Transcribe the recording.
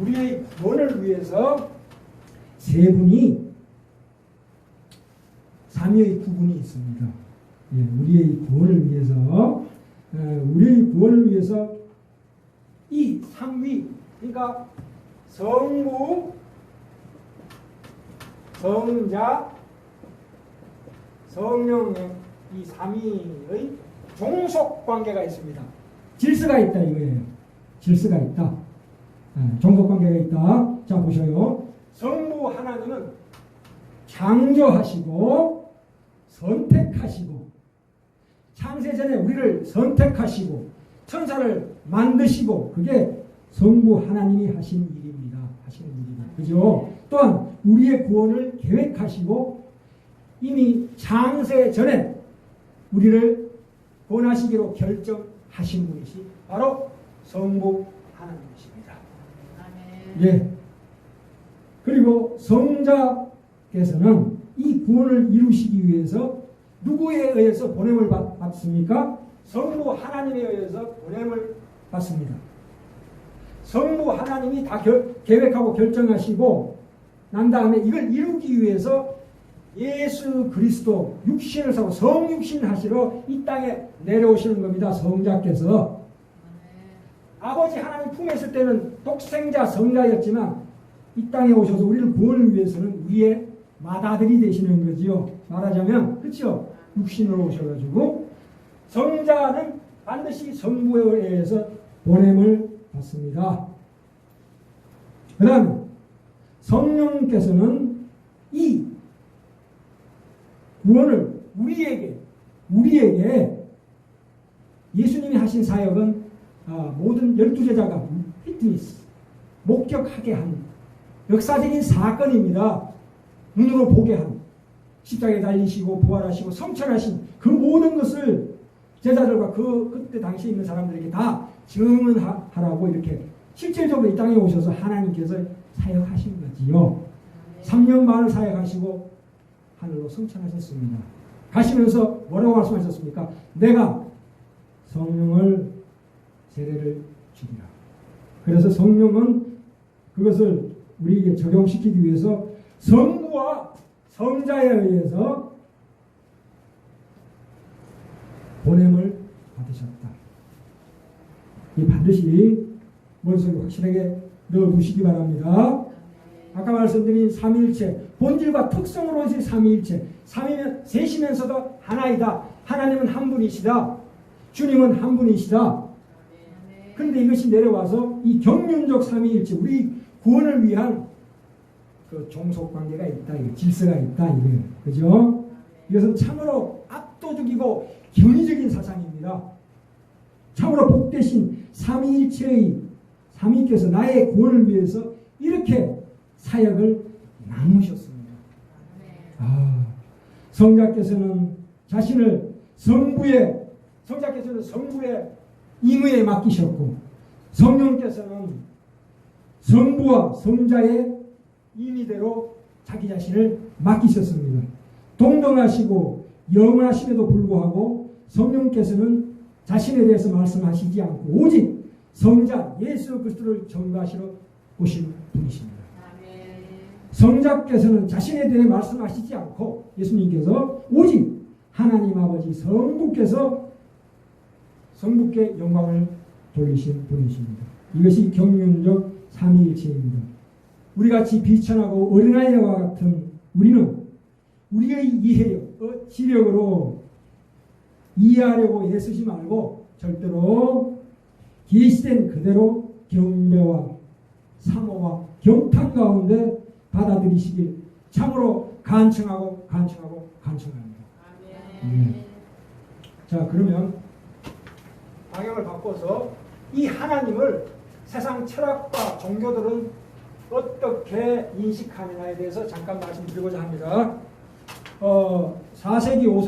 우리의 구원을 위해서 세 분이 삼위의 구분이 있습니다. 예, 우리의 구원을 위해서 어, 우리의 구원을 위해서 이 삼위 그러니까 성부, 성자, 성령의 이 삼위의 종속 관계가 있습니다. 질서가 있다 이거예요. 질서가 있다. 예, 종속 관계가 있다. 자 보셔요. 성부 하나님은 창조하시고 선택하시고 창세 전에 우리를 선택하시고 천사를 만드시고 그게 성부 하나님이 하신 일입니다. 하시는 일입니다. 그죠? 또한 우리의 구원을 계획하시고 이미 창세 전에 우리를 구원하시기로 결정하신 분이시 바로 성부 하나님이십니다. 예. 그리고 성자께서는 이 구원을 이루시기 위해서 누구에 의해서 보냄을 받, 받습니까? 성부 하나님에 의해서 보냄을 받습니다. 성부 하나님이 다 결- 계획하고 결정하시고 난 다음에 이걸 이루기 위해서 예수 그리스도 육신을 사고 성육신 하시러 이 땅에 내려오시는 겁니다. 성자께서 아버지 하나님 품에 있을 때는 독생자 성자였지만 이 땅에 오셔서 우리를 구원을 위해서는 우리의 맏아들이 되시는 거지요. 말하자면 그렇죠. 육신으로 오셔가지고 성자는 반드시 성부에 의해서 보냄을 받습니다. 그 다음에 성령께서는 이 구원을 우리에게 우리에게 예수님이 하신 사역은 아, 모든 열두 제자가 피트니스 목격하게 한 역사적인 사건입니다. 눈으로 보게 한 십자가에 달리시고 부활하시고 성천하신 그 모든 것을 제자들과 그 그때 당시에 있는 사람들에게 다 증언하라고 이렇게 실질적으로 이 땅에 오셔서 하나님께서 사역하신 거지요. 3년 반을 사역하시고 하늘로 성천하셨습니다. 가시면서 뭐라고 말씀하셨습니까? 내가 성령을 세례를 주리라. 그래서 성령은 그것을 우리에게 적용시키기 위해서 성부와 성자에 의해서 보냄을 받으셨다. 이 반드시 머릿속에 확실하게 넣어두시기 바랍니다. 아까 말씀드린 삼위일체 본질과 특성으로 오신 삼위일체 삼위면 셋이면서도 하나이다. 하나님은 한 분이시다. 주님은 한 분이시다. 그런데 이것이 내려와서 이 경륜적 삼위일체 우리 구원을 위한 그 종속 관계가 있다. 질서가 있다. 이거예요. 그죠? 이것은 참으로 압도적이고 견의적인 사상입니다. 참으로 복되신 삼위일체의 삼위께서 나의 구원을 위해서 이렇게 사역을 나누셨습니다. 아, 성자께서는 자신을 성부의 성자께서는 성부의 임의에 맡기셨고 성령께서는 성부와 성자의 임의대로 자기 자신을 맡기셨습니다. 동등하시고 영원하심에도 불구하고 성령께서는 자신에 대해서 말씀하시지 않고 오직 성자 예수 그리스도를 전가하시러 오신 분이십니다. 성자께서는 자신에 대해 말씀하시지 않고 예수님께서 오직 하나님 아버지 성부께서 성부께 영광을 돌리신 분이십니다. 이것이 경륜적 삼위일체입니다. 우리 같이 비천하고 어린아이와 같은 우리는 우리의 이해력, 어, 지력으로 이해하려고 애쓰지 말고 절대로 계시된 그대로 경배와 사모와 경탄 가운데 받아들이시길 참으로 간청하고 간청하고 간청합니다. 네. 자 그러면 방향을 바꿔서 이 하나님을 세상 철학과 종교들은 어떻게 인식하느냐에 대해서 잠깐 말씀드리고자 합니다. 어, 4세기, 5세기